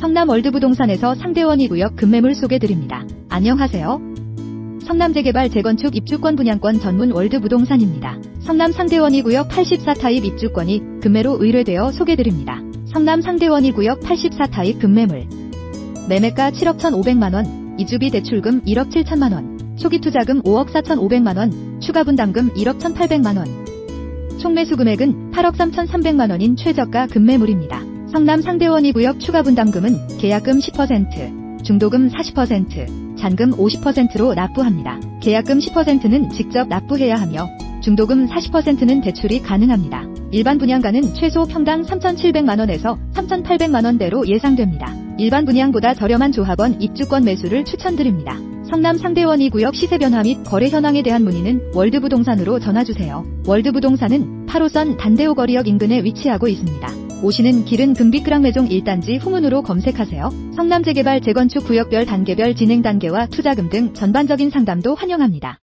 성남 월드부동산에서 상대원 2구역 급매물 소개드립니다. 안녕하세요. 성남 재개발 재건축 입주권 분양권 전문 월드부동산입니다. 성남 상대원 2구역 84타입 입주권이 급매로 의뢰되어 소개드립니다. 성남 상대원 2구역 84타입 급매물 매매가 7억 1,500만원, 이주비 대출금 1억 7천만원, 초기 투자금 5억 4,500만원, 추가 분담금 1억 1,800만원. 총 매수 금액은 8억 3,300만원인 최저가 급매물입니다. 성남 상대원 2구역 추가 분담금은 계약금 10%, 중도금 40%, 잔금 50%로 납부합니다. 계약금 10%는 직접 납부해야 하며 중도금 40%는 대출이 가능합니다. 일반 분양가는 최소 평당 3,700만원에서 3,800만원대로 예상됩니다. 일반 분양보다 저렴한 조합원 입주권 매수를 추천드립니다. 성남 상대원 2구역 시세 변화 및 거래 현황에 대한 문의는 월드부동산으로 전화주세요. 월드부동산은 8호선 단대오 거리역 인근에 위치하고 있습니다. 오시는 길은 금비크랑 매종 1단지 후문으로 검색하세요. 성남 재개발 재건축 구역별 단계별 진행 단계와 투자금 등 전반적인 상담도 환영합니다.